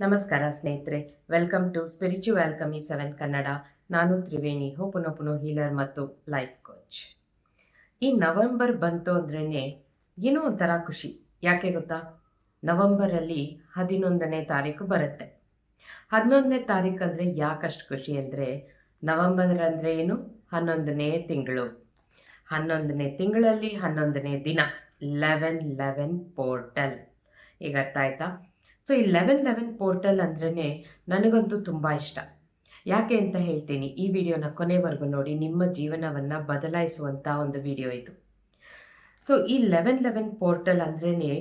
ನಮಸ್ಕಾರ ಸ್ನೇಹಿತರೆ welcome to spiritual ಕಮಿ ಸೆವೆನ್ ಕನ್ನಡ ನಾನು ತ್ರಿವೇಣಿ ಹೋಪುನೊಪುನೋ ಹೀಲರ್ ಮತ್ತು ಲೈಫ್ ಕೋಚ್ ಈ ನವೆಂಬರ್ ಬಂತು ಅಂದ್ರೇ ಏನೋ ಒಂಥರ ಖುಷಿ. ಯಾಕೆ ಗೊತ್ತಾ? ನವೆಂಬರಲ್ಲಿ ಹದಿನೊಂದನೇ ತಾರೀಕು ಬರುತ್ತೆ. ಹನ್ನೊಂದನೇ ತಾರೀಕು ಅಂದರೆ ಯಾಕಷ್ಟು ಖುಷಿ ಅಂದರೆ ನವೆಂಬರ್ ಅಂದರೆ ಏನು? ಹನ್ನೊಂದನೇ ತಿಂಗಳು. ಹನ್ನೊಂದನೇ ತಿಂಗಳಲ್ಲಿ ಹನ್ನೊಂದನೇ ದಿನ. ಲೆವೆನ್ ಲೆವೆನ್ ಪೋರ್ಟಲ್ ಈಗ ಅರ್ಥ ಆಯ್ತಾ? ಸೊ ಈ ಲೆವೆನ್ ಲೆವೆನ್ ಪೋರ್ಟಲ್ ಅಂದ್ರೇ ನನಗಂತೂ ತುಂಬ ಇಷ್ಟ. ಯಾಕೆ ಅಂತ ಹೇಳ್ತೀನಿ, ಈ ವಿಡಿಯೋನ ಕೊನೆವರೆಗೂ ನೋಡಿ, ನಿಮ್ಮ ಜೀವನವನ್ನು ಬದಲಾಯಿಸುವಂಥ ಒಂದು ವಿಡಿಯೋ ಇದು. ಸೊ ಈ ಲೆವೆನ್ ಲೆವೆನ್ ಪೋರ್ಟಲ್ ಅಂದ್ರೇ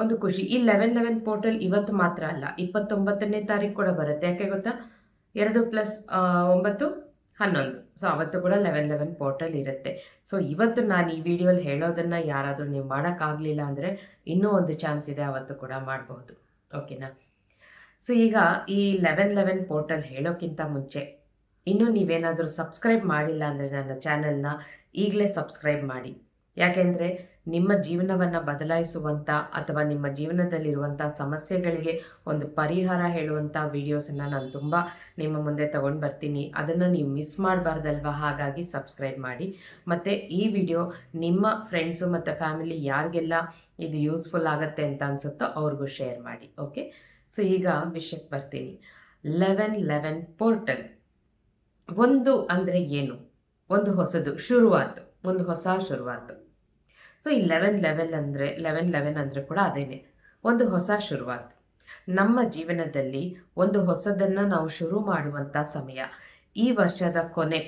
ಒಂದು ಖುಷಿ. ಈ ಲೆವೆನ್ ಲೆವೆನ್ ಪೋರ್ಟಲ್ ಇವತ್ತು ಮಾತ್ರ ಅಲ್ಲ, ಇಪ್ಪತ್ತೊಂಬತ್ತನೇ ತಾರೀಕು ಕೂಡ ಬರುತ್ತೆ. ಯಾಕೆ ಗೊತ್ತಾ? ಎರಡು ಪ್ಲಸ್ ಒಂಬತ್ತು, ಹನ್ನೊಂದು. ಸೊ ಅವತ್ತು ಕೂಡ ಲೆವೆನ್ ಲೆವೆನ್ ಪೋರ್ಟಲ್ ಇರುತ್ತೆ. ಸೊ ಇವತ್ತು ನಾನು ಈ ವಿಡಿಯೋಲಿ ಹೇಳೋದನ್ನು ಯಾರಾದರೂ ನೀವು ಮಾಡೋಕ್ಕಾಗಲಿಲ್ಲ ಅಂದರೆ ಇನ್ನೂ ಒಂದು ಚಾನ್ಸ್ ಇದೆ ಅವತ್ತು ಕೂಡ ಮಾಡಬಹುದು ಓಕೆನಾ? ಸೊ ಈಗ ಈ ಲೆವೆನ್ ಲೆವೆನ್ ಪೋರ್ಟಲ್ ಹೇಳೋಕ್ಕಿಂತ ಮುಂಚೆ, ಇನ್ನೂ ನೀವೇನಾದರೂ ಸಬ್ಸ್ಕ್ರೈಬ್ ಮಾಡಿಲ್ಲ ಅಂದರೆ ನನ್ನ ಚಾನಲ್ನ ಈಗಲೇ ಸಬ್ಸ್ಕ್ರೈಬ್ ಮಾಡಿ. ಯಾಕೆಂದರೆ ನಿಮ್ಮ ಜೀವನವನ್ನು ಬದಲಾಯಿಸುವಂಥ ಅಥವಾ ನಿಮ್ಮ ಜೀವನದಲ್ಲಿರುವಂಥ ಸಮಸ್ಯೆಗಳಿಗೆ ಒಂದು ಪರಿಹಾರ ಹೇಳುವಂಥ ವಿಡಿಯೋಸನ್ನು ನಾನು ತುಂಬ ನಿಮ್ಮ ಮುಂದೆ ತಗೊಂಡು ಬರ್ತೀನಿ. ಅದನ್ನು ನೀವು ಮಿಸ್ ಮಾಡಬಾರ್ದಲ್ವ? ಹಾಗಾಗಿ ಸಬ್ಸ್ಕ್ರೈಬ್ ಮಾಡಿ. ಮತ್ತು ಈ ವಿಡಿಯೋ ನಿಮ್ಮ ಫ್ರೆಂಡ್ಸು ಮತ್ತು ಫ್ಯಾಮಿಲಿ ಯಾರಿಗೆಲ್ಲ ಇದು ಯೂಸ್ಫುಲ್ ಆಗುತ್ತೆ ಅಂತ ಅನಿಸುತ್ತೋ ಅವ್ರಿಗೂ ಶೇರ್ ಮಾಡಿ. ಓಕೆ ಸೊ ಈಗ ವಿಷಯಕ್ಕೆ ಬರ್ತೀನಿ. ಲೆವೆನ್ ಲೆವೆನ್ ಪೋರ್ಟಲ್ ಒಂದು ಅಂದರೆ ಏನು? ಒಂದು ಹೊಸದು, ಶುರುವಾತು. ಒಂದು ಹೊಸ ಶುರುವಾತು. ಸೊ ಈ ಲೆವೆನ್ ಲೆವೆನ್ ಅಂದರೆ ಲೆವೆನ್ ಲೆವೆನ್ ಅಂದರೆ ಕೂಡ ಅದೇನೆ. ಒಂದು ಹೊಸ ಶುರುವಾತ್. ನಮ್ಮ ಜೀವನದಲ್ಲಿ ಒಂದು ಹೊಸದನ್ನು ನಾವು ಶುರು ಮಾಡುವಂಥ ಸಮಯ. ಈ ವರ್ಷದ ಕೊನೆ,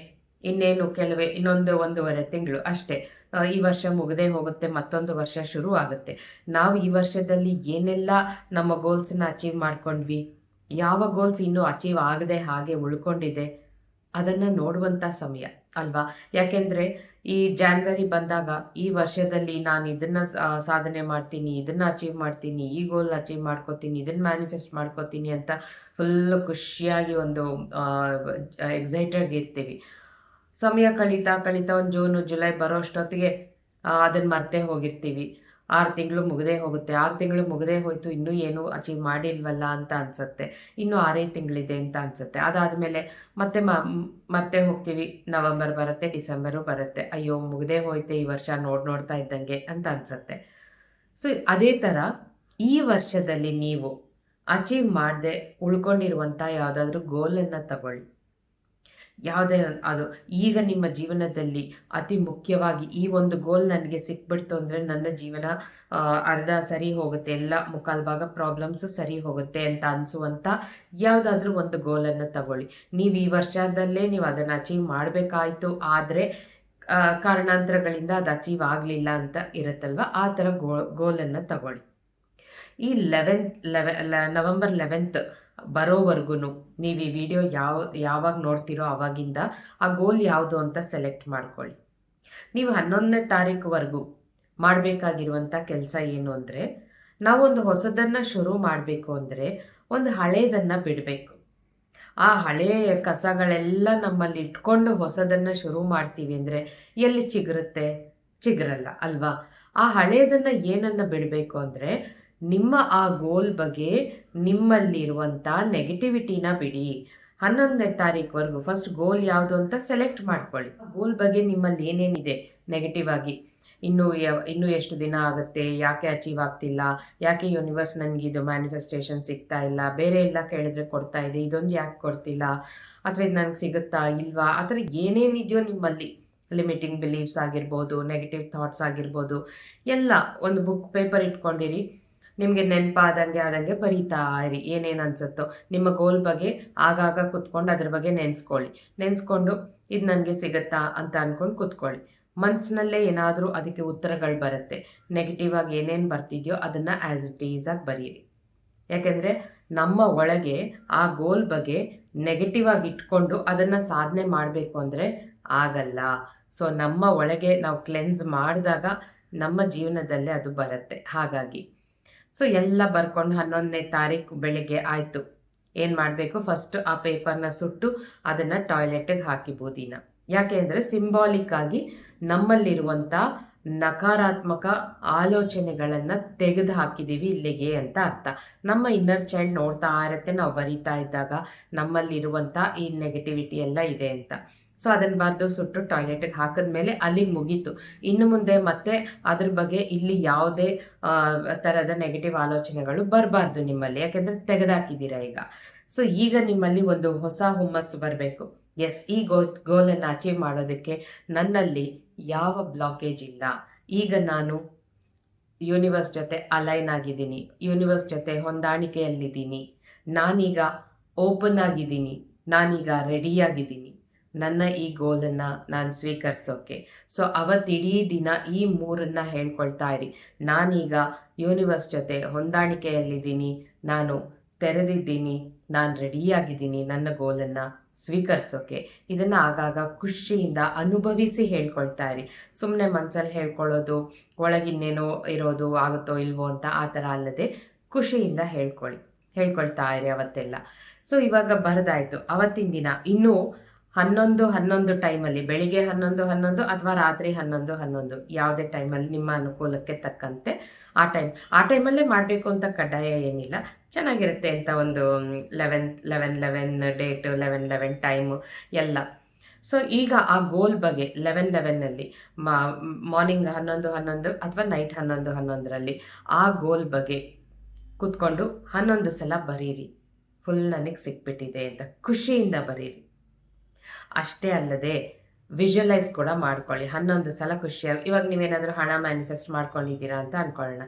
ಇನ್ನೇನು ಕೆಲವೇ, ಇನ್ನೊಂದು ಒಂದೂವರೆ ತಿಂಗಳು ಅಷ್ಟೇ. ಈ ವರ್ಷ ಮುಗದೆ ಹೋಗುತ್ತೆ, ಮತ್ತೊಂದು ವರ್ಷ ಶುರು ಆಗುತ್ತೆ. ನಾವು ಈ ವರ್ಷದಲ್ಲಿ ಏನೆಲ್ಲ ನಮ್ಮ ಗೋಲ್ಸನ್ನ ಅಚೀವ್ ಮಾಡ್ಕೊಂಡ್ವಿ? ಯಾವ ಗೋಲ್ಸ್ ಇನ್ನೂ ಅಚೀವ್ ಆಗದೆ ಹಾಗೆ ಉಳ್ಕೊಂಡಿದೆ? ಅದನ್ನು ನೋಡುವಂಥ ಸಮಯ, ಅಲ್ವಾ? ಯಾಕೆಂದರೆ ಈ ಜಾನ್ವರಿ ಬಂದಾಗ ಈ ವರ್ಷದಲ್ಲಿ ನಾನು ಇದನ್ನ ಸಾಧನೆ ಮಾಡ್ತೀನಿ, ಇದನ್ನ ಅಚೀವ್ ಮಾಡ್ತೀನಿ, ಈ ಗೋಲ್ ಅಚೀವ್ ಮಾಡ್ಕೋತೀನಿ, ಇದನ್ನ ಮ್ಯಾನಿಫೆಸ್ಟ್ ಮಾಡ್ಕೋತೀನಿ ಅಂತ ಫುಲ್ ಖುಷಿಯಾಗಿ ಒಂದು ಎಕ್ಸೈಟೆಡ್ ಇರ್ತೀವಿ. ಸಮಯ ಕಳೀತಾ ಕಳೀತಾ ಒಂದು ಜೂನು ಜುಲೈ ಬರೋ ಅಷ್ಟೊತ್ತಿಗೆ ಅದನ್ನು ಮರ್ತೇ ಹೋಗಿರ್ತೀವಿ. ಆರು ತಿಂಗಳು ಮುಗದೇ ಹೋಗುತ್ತೆ. ಆರು ತಿಂಗಳು ಮುಗದೇ ಹೋಯಿತು, ಇನ್ನೂ ಏನೂ ಅಚೀವ್ ಮಾಡಿಲ್ವಲ್ಲ ಅಂತ ಅನಿಸುತ್ತೆ. ಇನ್ನೂ ಆರೇ ತಿಂಗಳಿದೆ ಅಂತ ಅನಿಸುತ್ತೆ. ಅದಾದಮೇಲೆ ಮತ್ತೆ ಮ ಮರ್ತೆ ಹೋಗ್ತೀವಿ. ನವಂಬರ್ ಬರುತ್ತೆ, ಡಿಸೆಂಬರು ಬರುತ್ತೆ. ಅಯ್ಯೋ, ಮುಗದೇ ಹೋಯ್ತೆ ಈ ವರ್ಷ ನೋಡಿ, ನೋಡ್ತಾ ಇದ್ದಂಗೆ ಅಂತ ಅನಿಸುತ್ತೆ. ಸೊ, ಅದೇ ಥರ ಈ ವರ್ಷದಲ್ಲಿ ನೀವು ಅಚೀವ್ ಮಾಡದೆ ಉಳ್ಕೊಂಡಿರುವಂಥ ಯಾವುದಾದ್ರೂ ಗೋಲನ್ನು ತಗೊಳ್ಳಿ. ಯಾವುದೇ ಅದು ಈಗ ನಿಮ್ಮ ಜೀವನದಲ್ಲಿ ಅತಿ ಮುಖ್ಯವಾಗಿ ಈ ಒಂದು ಗೋಲ್ ನನಗೆ ಸಿಕ್ಬಿಡ್ತು ಅಂದರೆ ನನ್ನ ಜೀವನ ಅರ್ಧ ಸರಿ ಹೋಗುತ್ತೆ, ಎಲ್ಲ ಮುಕ್ಕಾಲು ಭಾಗ ಪ್ರಾಬ್ಲಮ್ಸು ಸರಿ ಹೋಗುತ್ತೆ ಅಂತ ಅನಿಸುವಂಥ ಯಾವುದಾದ್ರೂ ಒಂದು ಗೋಲನ್ನು ತಗೊಳ್ಳಿ. ನೀವು ಈ ವರ್ಷದಲ್ಲೇ ನೀವು ಅದನ್ನು ಅಚೀವ್ ಮಾಡಬೇಕಾಯಿತು, ಆದರೆ ಕಾರಣಾಂತರಗಳಿಂದ ಅದು ಅಚೀವ್ ಆಗಲಿಲ್ಲ ಅಂತ ಇರುತ್ತಲ್ವ? ಆ ಥರ ಗೋ ಗೋಲನ್ನು ತಗೊಳ್ಳಿ. ಈ ಲೆವೆಂತ್ ಲೆವೆ ನವೆಂಬರ್ ಲೆವೆಂತ್ ಬರೋವರೆಗೂ ನೀವು ಈ ವಿಡಿಯೋ ಯಾವ, ಯಾವಾಗ ನೋಡ್ತೀರೋ ಆವಾಗಿಂದ ಆ ಗೋಲ್ ಯಾವುದು ಅಂತ ಸೆಲೆಕ್ಟ್ ಮಾಡ್ಕೊಳ್ಳಿ. ನೀವು ಹನ್ನೊಂದನೇ ತಾರೀಕುವರೆಗೂ ಮಾಡಬೇಕಾಗಿರುವಂಥ ಕೆಲಸ ಏನು ಅಂದರೆ, ನಾವೊಂದು ಹೊಸದನ್ನು ಶುರು ಮಾಡಬೇಕು ಅಂದರೆ ಒಂದು ಹಳೇದನ್ನು ಬಿಡಬೇಕು. ಆ ಹಳೆಯ ಕಸಗಳೆಲ್ಲ ನಮ್ಮಲ್ಲಿ ಇಟ್ಕೊಂಡು ಹೊಸದನ್ನು ಶುರು ಮಾಡ್ತೀವಿ ಅಂದರೆ ಎಲ್ಲಿ ಚಿಗುರುತ್ತೆ? ಚಿಗುರಲ್ಲ, ಅಲ್ವಾ? ಆ ಹಳೆಯದನ್ನು ಏನನ್ನು ಬಿಡಬೇಕು ಅಂದರೆ ನಿಮ್ಮ ಆ ಗೋಲ್ ಬಗ್ಗೆ ನಿಮ್ಮಲ್ಲಿರುವಂಥ ನೆಗೆಟಿವಿಟಿನ ಬಿಡಿ. ಹನ್ನೊಂದನೇ ತಾರೀಕುವರೆಗೂ ಫಸ್ಟ್ ಗೋಲ್ ಯಾವುದು ಅಂತ ಸೆಲೆಕ್ಟ್ ಮಾಡ್ಕೊಳ್ಳಿ. ಗೋಲ್ ಬಗ್ಗೆ ನಿಮ್ಮಲ್ಲಿ ಏನೇನಿದೆ ನೆಗೆಟಿವ್ ಆಗಿ? ಇನ್ನೂ ಇನ್ನೂ ಎಷ್ಟು ದಿನ ಆಗುತ್ತೆ? ಯಾಕೆ ಅಚೀವ್ ಆಗ್ತಿಲ್ಲ? ಯಾಕೆ ಯೂನಿವರ್ಸ್ ನನಗೆ ಇದು ಮ್ಯಾನಿಫೆಸ್ಟೇಷನ್ ಸಿಗ್ತಾ ಇಲ್ಲ? ಬೇರೆ ಎಲ್ಲ ಕೇಳಿದ್ರೆ ಕೊಡ್ತಾ ಇದೆ, ಇದೊಂದು ಯಾಕೆ ಕೊಡ್ತಿಲ್ಲ? ಅಥವಾ ಇದು ನನಗೆ ಸಿಗುತ್ತಾ ಇಲ್ವಾ? ಆ ಥರ ಏನೇನಿದೆಯೋ ನಿಮ್ಮಲ್ಲಿ. ಲಿಮಿಟಿಂಗ್ ಬಿಲೀವ್ಸ್ ಆಗಿರ್ಬೋದು ನೆಗೆಟಿವ್ ಥಾಟ್ಸ್ ಆಗಿರ್ಬೋದು, ಎಲ್ಲ ಒಂದು ಬುಕ್ ಪೇಪರ್ ಇಟ್ಕೊಂಡಿರಿ. ನಿಮಗೆ ನೆನಪಾದಂಗೆ ಆದಂಗೆ ಬರೀತಾ ಇರಿ. ಏನೇನು ಅನಿಸುತ್ತೋ ನಿಮ್ಮ ಗೋಲ್ ಬಗ್ಗೆ ಆಗಾಗ ಕುತ್ಕೊಂಡು ಅದ್ರ ಬಗ್ಗೆ ನೆನೆಸ್ಕೊಳ್ಳಿ. ನೆನೆಸ್ಕೊಂಡು ಇದು ನನಗೆ ಸಿಗುತ್ತಾ ಅಂತ ಅಂದ್ಕೊಂಡು ಕುತ್ಕೊಳ್ಳಿ. ಮನಸ್ಸಿನಲ್ಲೇ ಏನಾದರೂ ಅದಕ್ಕೆ ಉತ್ತರಗಳು ಬರುತ್ತೆ. ನೆಗೆಟಿವ್ ಆಗಿ ಏನೇನು ಬರ್ತಿದೆಯೋ ಅದನ್ನು ಆ್ಯಸ್ ಇಟ್ ಈಸ್ ಆಗಿ ಬರೀರಿ. ಯಾಕೆಂದರೆ ನಮ್ಮ ಒಳಗೆ ಆ ಗೋಲ್ ಬಗ್ಗೆ ನೆಗೆಟಿವ್ ಆಗಿ ಇಟ್ಕೊಂಡು ಅದನ್ನು ಸಾಧನೆ ಮಾಡಬೇಕು ಅಂದರೆ ಆಗಲ್ಲ. ಸೊ ನಮ್ಮ ಒಳಗೆ ನಾವು ಕ್ಲೆನ್ಸ್ ಮಾಡಿದಾಗ ನಮ್ಮ ಜೀವನದಲ್ಲೇ ಅದು ಬರುತ್ತೆ. ಹಾಗಾಗಿ ಸೊ ಎಲ್ಲ ಬರ್ಕೊಂಡು ಹನ್ನೊಂದನೇ ತಾರೀಕು ಬೆಳಗ್ಗೆ ಆಯಿತು. ಏನು ಮಾಡಬೇಕು? ಫಸ್ಟ್ ಆ ಪೇಪರ್ನ ಸುಟ್ಟು ಅದನ್ನು ಟಾಯ್ಲೆಟಿಗೆ ಹಾಕಿ ಬೂದಿನ ಯಾಕೆ ಅಂದರೆ ಸಿಂಬಾಲಿಕ್ ಆಗಿ ನಮ್ಮಲ್ಲಿರುವಂಥ ನಕಾರಾತ್ಮಕ ಆಲೋಚನೆಗಳನ್ನು ತೆಗೆದು ಹಾಕಿದ್ದೀವಿ ಇಲ್ಲಿಗೆ ಅಂತ ಅರ್ಥ. ನಮ್ಮ ಇನ್ನರ್ ಚೈಲ್ಡ್ ನೋಡ್ತಾ ಇರುತ್ತೆ, ನಾವು ಬರೀತಾ ಇದ್ದಾಗ ನಮ್ಮಲ್ಲಿರುವಂಥ ಈ ನೆಗೆಟಿವಿಟಿ ಎಲ್ಲ ಇದೆ ಅಂತ. ಸೊ ಅದನ್ನು ಬರೆದು ಸುಟ್ಟು ಟಾಯ್ಲೆಟಿಗೆ ಹಾಕಿದ್ಮೇಲೆ ಅಲ್ಲಿಗೆ ಮುಗೀತು. ಇನ್ನು ಮುಂದೆ ಮತ್ತೆ ಅದ್ರ ಬಗ್ಗೆ ಇಲ್ಲಿ ಯಾವುದೇ ಥರದ ನೆಗೆಟಿವ್ ಆಲೋಚನೆಗಳು ಬರಬಾರ್ದು ನಿಮ್ಮಲ್ಲಿ. ಯಾಕೆಂದರೆ ತೆಗೆದಾಕಿದ್ದೀರಾ ಈಗ. ಸೊ ಈಗ ನಿಮ್ಮಲ್ಲಿ ಒಂದು ಹೊಸ ಹುಮ್ಮಸ್ಸು ಬರಬೇಕು. ಎಸ್ ಈ ಗೋ ಗೋಲನ್ನು ಅಚೀವ್ ಮಾಡೋದಕ್ಕೆ ನನ್ನಲ್ಲಿ ಯಾವ ಬ್ಲಾಕೇಜ್ ಇಲ್ಲ. ಈಗ ನಾನು ಯೂನಿವರ್ಸ್ ಜೊತೆ ಅಲೈನ್ ಆಗಿದ್ದೀನಿ. ಯೂನಿವರ್ಸ್ ಜೊತೆ ಹೊಂದಾಣಿಕೆಯಲ್ಲಿದ್ದೀನಿ. ನಾನೀಗ ಓಪನ್ ಆಗಿದ್ದೀನಿ. ನಾನೀಗ ರೆಡಿಯಾಗಿದ್ದೀನಿ ನನ್ನ ಈ ಗೋಲನ್ನು ನಾನು ಸ್ವೀಕರಿಸೋಕೆ. ಸೊ ಅವತ್ತಿಡೀ ದಿನ ಈ ಮೂರನ್ನು ಹೇಳ್ಕೊಳ್ತಾ ಇರಿ. ನಾನೀಗ ಯೂನಿವರ್ಸ್ ಜೊತೆ ಹೊಂದಾಣಿಕೆಯಲ್ಲಿದ್ದೀನಿ. ನಾನು ತೆರೆದಿದ್ದೀನಿ. ನಾನು ರೆಡಿಯಾಗಿದ್ದೀನಿ ನನ್ನ ಗೋಲನ್ನು ಸ್ವೀಕರಿಸೋಕೆ. ಇದನ್ನು ಆಗಾಗ ಖುಷಿಯಿಂದ ಅನುಭವಿಸಿ ಹೇಳ್ಕೊಳ್ತಾ ಇರಿ. ಸುಮ್ಮನೆ ಮನಸ್ಸಲ್ಲಿ ಹೇಳ್ಕೊಳ್ಳೋದು ಒಳಗಿನ್ನೇನೋ ಇರೋದು ಆಗುತ್ತೋ ಇಲ್ವೋ ಅಂತ ಆ ಥರ ಅಲ್ಲದೆ ಖುಷಿಯಿಂದ ಹೇಳ್ಕೊಳ್ಳಿ ಹೇಳ್ಕೊಳ್ತಾ ಇರಿ ಅವತ್ತೆಲ್ಲ. ಸೊ ಇವಾಗ ಬರದಾಯಿತು. ಅವತ್ತಿನ ದಿನ. ಇನ್ನೂ ಹನ್ನೊಂದು ಹನ್ನೊಂದು ಟೈಮಲ್ಲಿ ಬೆಳಿಗ್ಗೆ ಹನ್ನೊಂದು ಹನ್ನೊಂದು ಅಥವಾ ರಾತ್ರಿ ಹನ್ನೊಂದು ಹನ್ನೊಂದು ಯಾವುದೇ ಟೈಮಲ್ಲಿ ನಿಮ್ಮ ಅನುಕೂಲಕ್ಕೆ ತಕ್ಕಂತೆ ಆ ಟೈಮ್ ಆ ಟೈಮಲ್ಲೇ ಮಾಡಬೇಕು ಅಂತ ಕಡ್ಡಾಯ ಏನಿಲ್ಲ. ಚೆನ್ನಾಗಿರುತ್ತೆ ಅಂತ ಒಂದು eleven eleven eleven date eleven eleven time ಎಲ್ಲ. ಸೊ ಈಗ ಆ ಗೋಲ್ ಬಗ್ಗೆ ಲೆವೆನ್ ಲೆವೆನ್ನಲ್ಲಿ ಮಾರ್ನಿಂಗ್ ಹನ್ನೊಂದು ಹನ್ನೊಂದು ಅಥವಾ ನೈಟ್ ಹನ್ನೊಂದು, ಹನ್ನೊಂದರಲ್ಲಿ ಆ ಗೋಲ್ ಬಗ್ಗೆ ಕೂತ್ಕೊಂಡು ಹನ್ನೊಂದು ಸಲ ಬರೀರಿ. ಫುಲ್ ನನಗೆ ಸಿಕ್ಬಿಟ್ಟಿದೆ ಅಂತ ಖುಷಿಯಿಂದ ಬರೀರಿ. ಅಷ್ಟೇ ಅಲ್ಲದೆ ವಿಜುವಲೈಸ್ ಕೂಡ ಮಾಡ್ಕೊಳ್ಳಿ. ಹನ್ನೊಂದು ಸಲ ಖುಷಿಯಾಗಿ ಇವಾಗ ನೀವೇನಾದರೂ ಹಣ ಮ್ಯಾನಿಫೆಸ್ಟ್ ಮಾಡ್ಕೊಂಡಿದ್ದೀರಾ ಅಂತ ಅಂದ್ಕೊಳ್ಳೋಣ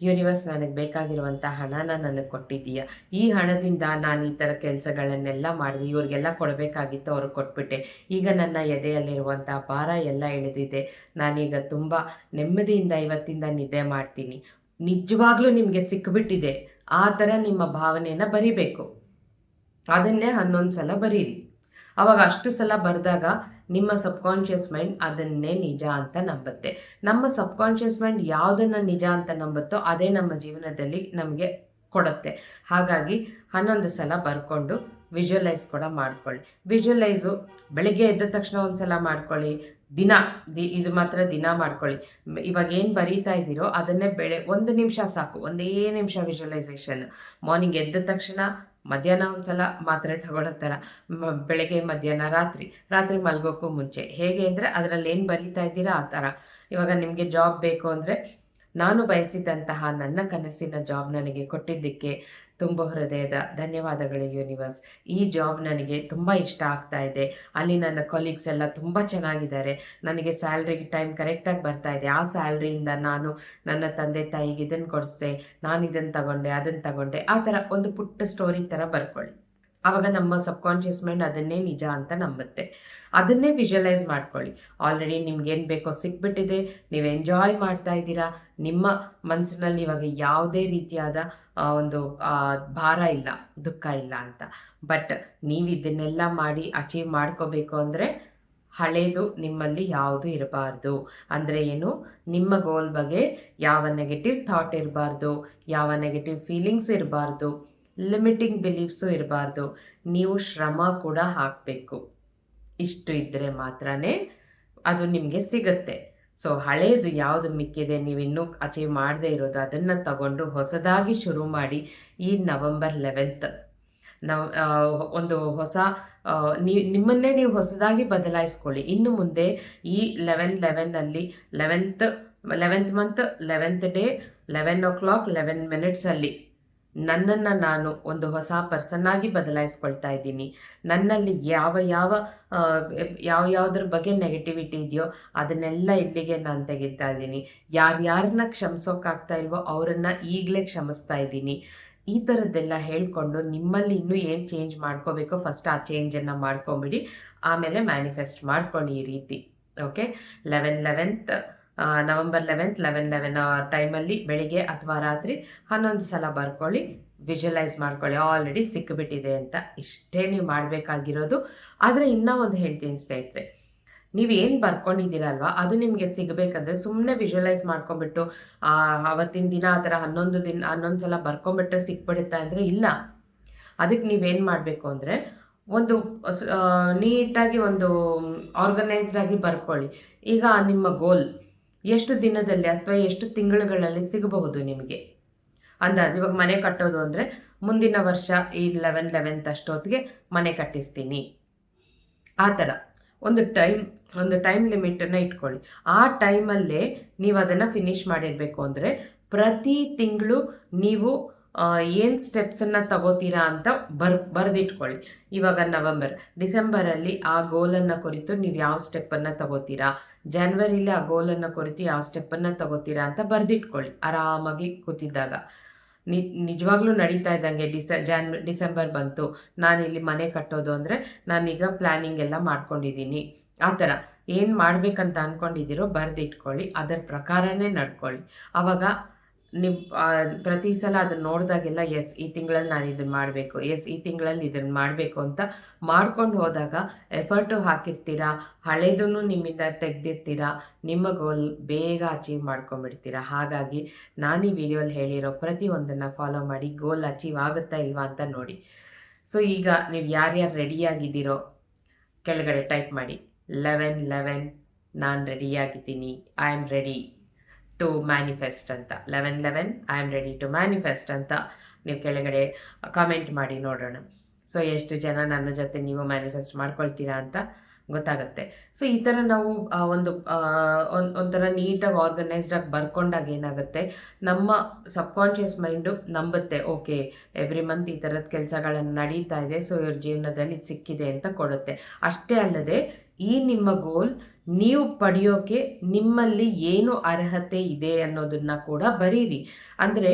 ಯೂನಿವರ್ಸ್ ನನಗೆ ಬೇಕಾಗಿರುವಂಥ ಹಣನ ನನಗೆ ಕೊಟ್ಟಿದ್ದೀಯಾ? ಈ ಹಣದಿಂದ ನಾನು ಈ ಥರ ಕೆಲಸಗಳನ್ನೆಲ್ಲ ಮಾಡಿದೆ, ಇವ್ರಿಗೆಲ್ಲ ಕೊಡಬೇಕಾಗಿತ್ತು ಅವ್ರಿಗೆ ಕೊಟ್ಬಿಟ್ಟೆ. ಈಗ ನನ್ನ ಎದೆಯಲ್ಲಿರುವಂಥ ಭಾರ ಎಲ್ಲ ಇಳಿದಿದೆ. ನಾನೀಗ ತುಂಬ ನೆಮ್ಮದಿಯಿಂದ ಇವತ್ತಿಂದ ನಿದ್ದೆ ಮಾಡ್ತೀನಿ. ನಿಜವಾಗ್ಲೂ ನಿಮಗೆ ಸಿಕ್ಕಿಬಿಟ್ಟಿದೆ ಆ ಥರ ನಿಮ್ಮ ಭಾವನೆಯನ್ನು ಬರಿಬೇಕು. ಅದನ್ನೇ ಹನ್ನೊಂದು ಸಲ ಬರೀರಿ. ಅವಾಗ ಅಷ್ಟು ಸಲ ಬರೆದಾಗ ನಿಮ್ಮ ಸಬ್ಕಾನ್ಷಿಯಸ್ ಮೈಂಡ್ ಅದನ್ನೇ ನಿಜ ಅಂತ ನಂಬುತ್ತೆ. ನಮ್ಮ ಸಬ್ಕಾನ್ಷಿಯಸ್ ಮೈಂಡ್ ಯಾವುದನ್ನು ನಿಜ ಅಂತ ನಂಬುತ್ತೋ ಅದೇ ನಮ್ಮ ಜೀವನದಲ್ಲಿ ನಮಗೆ ಕೊಡುತ್ತೆ. ಹಾಗಾಗಿ ಹನ್ನೊಂದು ಸಲ ಬರ್ಕೊಂಡು ವಿಜುವಲೈಸ್ ಕೂಡ ಮಾಡ್ಕೊಳ್ಳಿ. ವಿಜುವಲೈಸು ಬೆಳಗ್ಗೆ ಎದ್ದ ತಕ್ಷಣ ಒಂದು ಸಲ ಮಾಡ್ಕೊಳ್ಳಿ ದಿನ, ದಿ, ಇದು ಮಾತ್ರ ದಿನ ಮಾಡ್ಕೊಳ್ಳಿ. ಇವಾಗ ಏನು ಬರೀತಾ ಇದ್ದೀರೋ ಅದನ್ನೇ ಬೆಳೆ, ಒಂದು ನಿಮಿಷ ಸಾಕು, ಒಂದೇ ನಿಮಿಷ ವಿಜುವಲೈಸೇಷನ್ ಮಾರ್ನಿಂಗ್ ಎದ್ದ ತಕ್ಷಣ ಮಧ್ಯಾಹ್ನ ಒಂದು ಸಲ ಮಾತ್ರೆ ತಗೊಳ್ಳೋ ಥರ ಬೆಳಗ್ಗೆ ಮಧ್ಯಾಹ್ನ ರಾತ್ರಿ ರಾತ್ರಿ ಮಲ್ಗೋಕ್ಕೂ ಮುಂಚೆ. ಹೇಗೆ ಅಂದರೆ ಅದರಲ್ಲಿ ಏನು ಬರೀತಾ ಇದ್ದೀರಾ? ಆ ಥರ. ಇವಾಗ ನಿಮಗೆ ಜಾಬ್ ಬೇಕು ಅಂದರೆ, ನಾನು ಬಯಸಿದಂತಹ ನನ್ನ ಕನಸಿನ ಜಾಬ್ ನನಗೆ ಕೊಟ್ಟಿದ್ದಕ್ಕೆ ತುಂಬ ಹೃದಯದ ಧನ್ಯವಾದಗಳು, ಯೂನಿವರ್ಸ್. ಈ ಜಾಬ್ ನನಗೆ ತುಂಬ ಇಷ್ಟ ಆಗ್ತಾ ಇದೆ. ಅಲ್ಲಿ ನನ್ನ ಕೊಲೀಗ್ಸ್ ಎಲ್ಲ ತುಂಬ ಚೆನ್ನಾಗಿದ್ದಾರೆ. ನನಗೆ ಸ್ಯಾಲ್ರಿ ಟೈಮ್ ಕರೆಕ್ಟಾಗಿ ಬರ್ತಾ ಇದೆ. ಆ ಸ್ಯಾಲ್ರಿಯಿಂದ ನಾನು ನನ್ನ ತಂದೆ ತಾಯಿಗೆ ಇದನ್ನು ಕೊಡಿಸ್ದೆ ನಾನು ಇದನ್ನು ತಗೊಂಡೆ ಅದನ್ನು ತಗೊಂಡೆ. ಆ ಥರ ಒಂದು ಪುಟ್ಟ ಸ್ಟೋರಿ ಥರ ಬರ್ಕೊಳ್ಳಿ. ಆವಾಗ ನಮ್ಮ ಸಬ್ಕಾನ್ಷಿಯಸ್ ಮೈಂಡ್ ಅದನ್ನೇ ನಿಜ ಅಂತ ನಂಬುತ್ತೆ. ಅದನ್ನೇ ವಿಜುವಲೈಸ್ ಮಾಡ್ಕೊಳ್ಳಿ. ಆಲ್ರೆಡಿ ನಿಮ್ಗೇನು ಬೇಕೋ ಸಿಕ್ಬಿಟ್ಟಿದೆ, ನೀವು ಎಂಜಾಯ್ ಮಾಡ್ತಾ ಇದ್ದೀರಾ, ನಿಮ್ಮ ಮನಸ್ಸಿನಲ್ಲಿ ಇವಾಗ ಯಾವುದೇ ರೀತಿಯಾದ ಒಂದು ಭಾರ ಇಲ್ಲ, ದುಃಖ ಇಲ್ಲ ಅಂತ. ಬಟ್ ನೀವು ಇದನ್ನೆಲ್ಲ ಮಾಡಿ ಅಚೀವ್ ಮಾಡ್ಕೋಬೇಕು ಅಂದರೆ ಹಳೇದು ನಿಮ್ಮಲ್ಲಿ ಯಾವುದು ಇರಬಾರ್ದು. ಅಂದರೆ ಏನು? ನಿಮ್ಮ ಗೋಲ್ ಬಗ್ಗೆ ಯಾವ ನೆಗೆಟಿವ್ ಥಾಟ್ ಇರಬಾರ್ದು, ಯಾವ ನೆಗೆಟಿವ್ ಫೀಲಿಂಗ್ಸ್ ಇರಬಾರ್ದು. ಲಿಮಿಟಿಂಗ್ ಬಿಲೀಫ್ಸು ಇರಬಾರ್ದು. ನೀವು ಶ್ರಮ ಕೂಡ ಹಾಕಬೇಕು. ಇಷ್ಟು ಇದ್ದರೆ ಮಾತ್ರ ಅದು ನಿಮಗೆ ಸಿಗುತ್ತೆ. ಸೊ ಹಳೆಯದು ಯಾವುದು ಮಿಕ್ಕಿದೆ, ನೀವು ಇನ್ನೂ ಅಚೀವ್ ಮಾಡದೇ ಇರೋದು, ಅದನ್ನು ತಗೊಂಡು ಹೊಸದಾಗಿ ಶುರು ಮಾಡಿ ಈ ನವಂಬರ್ ಲೆವೆಂತ್ ನವ್ ಒಂದು ಹೊಸ ನೀವು ನಿಮ್ಮನ್ನೇ ನೀವು ಹೊಸದಾಗಿ ಬದಲಾಯಿಸ್ಕೊಳ್ಳಿ. ಇನ್ನು ಮುಂದೆ ಈ eleven ಲೆವೆನ್ನಲ್ಲಿ eleventh eleventh month eleventh day eleven o'clock eleven ಮಿನಿಟ್ಸಲ್ಲಿ ನನ್ನನ್ನು ನಾನು ಒಂದು ಹೊಸ ಪರ್ಸನ್ನಾಗಿ ಬದಲಾಯಿಸ್ಕೊಳ್ತಾ ಇದ್ದೀನಿ. ನನ್ನಲ್ಲಿ ಯಾವ ಯಾವ ಯಾವ ಯಾವುದ್ರ ಬಗ್ಗೆ ನೆಗೆಟಿವಿಟಿ ಇದೆಯೋ ಅದನ್ನೆಲ್ಲ ಇಲ್ಲಿಗೆ ನಾನು ತೆಗಿತಾ ಇದ್ದೀನಿ. ಯಾರ್ಯಾರನ್ನ ಕ್ಷಮಿಸೋಕ್ಕಾಗ್ತಾ ಇಲ್ವೋ ಅವರನ್ನು ಈಗಲೇ ಕ್ಷಮಿಸ್ತಾ ಇದ್ದೀನಿ. ಈ ಥರದ್ದೆಲ್ಲ ಹೇಳ್ಕೊಂಡು ನಿಮ್ಮಲ್ಲಿ ಇನ್ನೂ ಏನು ಚೇಂಜ್ ಮಾಡ್ಕೋಬೇಕೋ ಫಸ್ಟ್ ಆ ಚೇಂಜನ್ನು ಮಾಡ್ಕೊಂಬಿಡಿ. ಆಮೇಲೆ ಮ್ಯಾನಿಫೆಸ್ಟ್ ಮಾಡ್ಕೊಳ್ಳಿ ಈ ರೀತಿ. Okay eleven eleventh November eleventh eleven eleven ಟೈಮಲ್ಲಿ ಬೆಳಿಗ್ಗೆ ಅಥವಾ ರಾತ್ರಿ ಹನ್ನೊಂದು ಸಲ ಬರ್ಕೊಳ್ಳಿ ವಿಜುವಲೈಸ್ ಮಾಡ್ಕೊಳ್ಳಿ. ಆಲ್ರೆಡಿ ಸಿಕ್ಕಿಬಿಟ್ಟಿದೆ ಅಂತ ಇಷ್ಟೇ ನೀವು ಮಾಡಬೇಕಾಗಿರೋದು. ಆದರೆ ಇನ್ನೂ ಒಂದು ಹೇಳ್ತೀನಿ ಸ್ನೇಹಿತರೆ, ನೀವು ಏನು ಬರ್ಕೊಂಡಿದ್ದೀರಲ್ವ, ಅದು ನಿಮಗೆ ಸಿಗಬೇಕಂದ್ರೆ ಸುಮ್ಮನೆ ವಿಜುವಲೈಸ್ ಮಾಡ್ಕೊಂಬಿಟ್ಟು ಅವತ್ತಿನ ದಿನ ಆ ಥರ ಹನ್ನೊಂದು ದಿನ, ಹನ್ನೊಂದು ಸಲ ಬರ್ಕೊಂಬಿಟ್ರೆ ಸಿಕ್ಬಿಡುತ್ತಾ ಅಂದರೆ ಇಲ್ಲ. ಅದಕ್ಕೆ ನೀವೇನು ಮಾಡಬೇಕು ಅಂದರೆ ಒಂದು ನೀಟಾಗಿ ಒಂದು ಆರ್ಗನೈಸ್ಡ್ ಆಗಿ ಬರ್ಕೊಳ್ಳಿ. ಈಗ ನಿಮ್ಮ ಗೋಲ್ ಎಷ್ಟು ದಿನದಲ್ಲಿ ಅಥವಾ ಎಷ್ಟು ತಿಂಗಳುಗಳಲ್ಲಿ ಸಿಗಬಹುದು ನಿಮಗೆ? ಅಂದಾಜು, ಇವಾಗ ಮನೆ ಕಟ್ಟೋದು ಅಂದರೆ ಮುಂದಿನ ವರ್ಷ ಈ ಲೆವೆನ್ ಲೆವೆಂತ್ ಅಷ್ಟೊತ್ತಿಗೆ ಮನೆ ಕಟ್ಟಿಸ್ತೀನಿ ಆ ಥರ. ಒಂದು ಟೈಮ್ ಒಂದು ಟೈಮ್ ಲಿಮಿಟನ್ನು ಇಟ್ಕೊಳ್ಳಿ. ಆ ಟೈಮಲ್ಲೇ ನೀವು ಅದನ್ನು ಫಿನಿಷ್ ಮಾಡಿರಬೇಕು ಅಂದರೆ ಪ್ರತಿ ತಿಂಗಳು ನೀವು ಏನು ಸ್ಟೆಪ್ಸನ್ನು ತಗೋತೀರಾ ಅಂತ ಬರ್, ಬರೆದಿಟ್ಕೊಳ್ಳಿ. ಇವಾಗ ನವಂಬರ್, ಡಿಸೆಂಬರಲ್ಲಿ ಆ ಗೋಲನ್ನು ಕುರಿತು ನೀವು ಯಾವ ಸ್ಟೆಪ್ಪನ್ನು ತಗೋತೀರಾ? ಜನ್ವರಿಲಿ ಆ ಗೋಲನ್ನು ಕುರಿತು ಯಾವ ಸ್ಟೆಪ್ಪನ್ನು ತಗೋತೀರಾ ಅಂತ ಬರೆದಿಟ್ಕೊಳ್ಳಿ, ಆರಾಮಾಗಿ ಕೂತಿದ್ದಾಗ. ನಿ, ನಿಜವಾಗ್ಲೂ ನಡೀತಾ ಇದ್ದಂಗೆ ಡಿಸ, ಜಾನ್, ಡಿಸೆಂಬರ್ ಬಂತು. ನಾನಿಲ್ಲಿ ಮನೆ ಕಟ್ಟೋದು ಅಂದರೆ ನಾನೀಗ ಪ್ಲ್ಯಾನಿಂಗ್ ಎಲ್ಲ ಮಾಡ್ಕೊಂಡಿದ್ದೀನಿ. ಆ ಥರ ಏನು ಮಾಡಬೇಕಂತ ಅಂದ್ಕೊಂಡಿದ್ದೀರೋ ಬರೆದಿಟ್ಕೊಳ್ಳಿ, ಅದರ ಪ್ರಕಾರನೇ ನಡ್ಕೊಳ್ಳಿ. ಆವಾಗ ನೀವು ಪ್ರತಿ ಸಲ ಅದನ್ನು ನೋಡಿದಾಗೆಲ್ಲ, ಎಸ್, ಈ ತಿಂಗಳಲ್ಲಿ ನಾನು ಇದನ್ನು ಮಾಡಬೇಕು, ಎಸ್, ಈ ತಿಂಗಳಲ್ಲಿ ಇದನ್ನು ಮಾಡಬೇಕು ಅಂತ ಮಾಡ್ಕೊಂಡು ಹೋದಾಗ, ಎಫರ್ಟು ಹಾಕಿರ್ತೀರಾ? ಹಳೇದನ್ನು ನಿಮ್ಮಿಂದ ತೆಗೆದಿರ್ತೀರಾ? ನಿಮ್ಮ ಗೋಲ್ ಬೇಗ ಅಚೀವ್ ಮಾಡ್ಕೊಂಬಿಡ್ತೀರಾ? ಹಾಗಾಗಿ, ನಾನು ಈ ವಿಡಿಯೋಲಿ ಹೇಳಿರೋ ಪ್ರತಿಯೊಂದನ್ನು ಫಾಲೋ ಮಾಡಿ, ಗೋಲ್ ಅಚೀವ್ ಆಗುತ್ತಾ ಇಲ್ವಾ ಅಂತ ನೋಡಿ. ಸೊ, ಈಗ ನೀವು ಯಾರ್ಯಾರು ರೆಡಿಯಾಗಿದ್ದೀರೋ, ಕೆಳಗಡೆ ಟೈಪ್ ಮಾಡಿ. ಲೆವೆನ್ ಲೆವೆನ್, ನಾನು ರೆಡಿಯಾಗಿದ್ದೀನಿ, I am ready. To manifest ಅಂತ. Eleven eleven I am ready to manifest ಅಂತ ನೀವು ಕೆಳಗಡೆ ಕಮೆಂಟ್ ಮಾಡಿ ನೋಡೋಣ. ಸೊ ಎಷ್ಟು ಜನ ನನ್ನ ಜೊತೆ ನೀವು ಮ್ಯಾನಿಫೆಸ್ಟ್ ಮಾಡ್ಕೊಳ್ತೀರಾ ಅಂತ ಗೊತ್ತಾಗುತ್ತೆ. ಸೊ ಈ ಥರ ನಾವು ಒಂದು ಒಂಥರ ನೀಟಾಗಿ ಆರ್ಗನೈಸ್ಡಾಗಿ ಬರ್ಕೊಂಡಾಗ ಏನಾಗುತ್ತೆ? ನಮ್ಮ ಸಬ್ಕಾನ್ಷಿಯಸ್ ಮೈಂಡು ನಂಬುತ್ತೆ ಓಕೆ ಎವ್ರಿ ಮಂತ್ ಈ ಥರದ ಕೆಲಸಗಳನ್ನು ನಡೀತಾ ಇದೆ ಸೊ ಇವ್ರ ಜೀವನದಲ್ಲಿ ಸಿಕ್ಕಿದೆ ಅಂತ ಕೊಡುತ್ತೆ. ಅಷ್ಟೇ ಅಲ್ಲದೆ, ಈ ನಿಮ್ಮ ಗೋಲ್ ನೀವು ಪಡೆಯೋಕೆ ನಿಮ್ಮಲ್ಲಿ ಏನು ಅರ್ಹತೆ ಇದೆ ಅನ್ನೋದನ್ನ ಕೂಡ ಬರೀರಿ. ಅಂದರೆ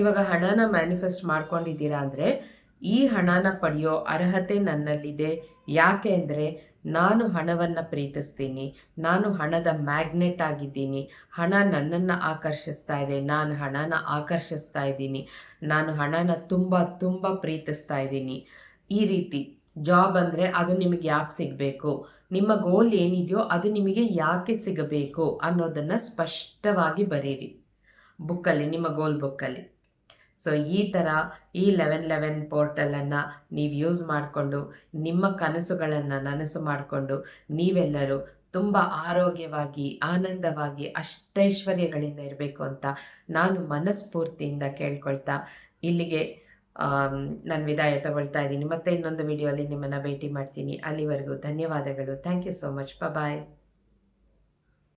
ಇವಾಗ ಹಣನ ಮ್ಯಾನಿಫೆಸ್ಟ್ ಮಾಡ್ಕೊಂಡಿದ್ದೀರಾ ಅಂದರೆ, ಈ ಹಣನ ಪಡೆಯೋ ಅರ್ಹತೆ ನನ್ನಲ್ಲಿದೆ. ಯಾಕೆ ಅಂದರೆ, ನಾನು ಹಣವನ್ನು ಪ್ರೀತಿಸ್ತೀನಿ. ನಾನು ಹಣದ ಮ್ಯಾಗ್ನೆಟ್ ಆಗಿದ್ದೀನಿ. ಹಣ ನನ್ನನ್ನು ಆಕರ್ಷಿಸ್ತಾ ಇದೆ. ನಾನು ಹಣನ ಆಕರ್ಷಿಸ್ತಾ ಇದ್ದೀನಿ. ನಾನು ಹಣನ ತುಂಬ ತುಂಬ ಪ್ರೀತಿಸ್ತಾ ಇದ್ದೀನಿ. ಈ ರೀತಿ ಜಾಬ್ ಅಂದರೆ ಅದು ನಿಮಗೆ ಯಾಕೆ ಸಿಗಬೇಕು? ನಿಮ್ಮ ಗೋಲ್ ಏನಿದೆಯೋ ಅದು ನಿಮಗೆ ಯಾಕೆ ಸಿಗಬೇಕು ಅನ್ನೋದನ್ನು ಸ್ಪಷ್ಟವಾಗಿ ಬರೀರಿ ಬುಕ್ಕಲ್ಲಿ, ನಿಮ್ಮ ಗೋಲ್ ಬುಕ್ಕಲ್ಲಿ. ಸೊ ಈ ಥರ ಈ ಲೆವೆನ್ ಲೆವೆನ್ ಪೋರ್ಟಲನ್ನು ನೀವು ಯೂಸ್ ಮಾಡಿಕೊಂಡು, ನಿಮ್ಮ ಕನಸುಗಳನ್ನು ನನಸು ಮಾಡಿಕೊಂಡು, ನೀವೆಲ್ಲರೂ ತುಂಬ ಆರೋಗ್ಯವಾಗಿ, ಆನಂದವಾಗಿ, ಅಷ್ಟೈಶ್ವರ್ಯಗಳಿಂದ ಇರಬೇಕು ಅಂತ ನಾನು ಮನಸ್ಫೂರ್ತಿಯಿಂದ ಕೇಳ್ಕೊಳ್ತಾ ಇಲ್ಲಿಗೆ ನಾನು ವಿದಾಯ ತಗೊಳ್ತಾ ಇದ್ದೀನಿ. ಮತ್ತೆ ಇನ್ನೊಂದು ವಿಡಿಯೋಲಿ ನಿಮ್ಮನ್ನು ಭೇಟಿ ಮಾಡ್ತೀನಿ. ಅಲ್ಲಿವರೆಗೂ ಧನ್ಯವಾದಗಳು. Thank you so much bye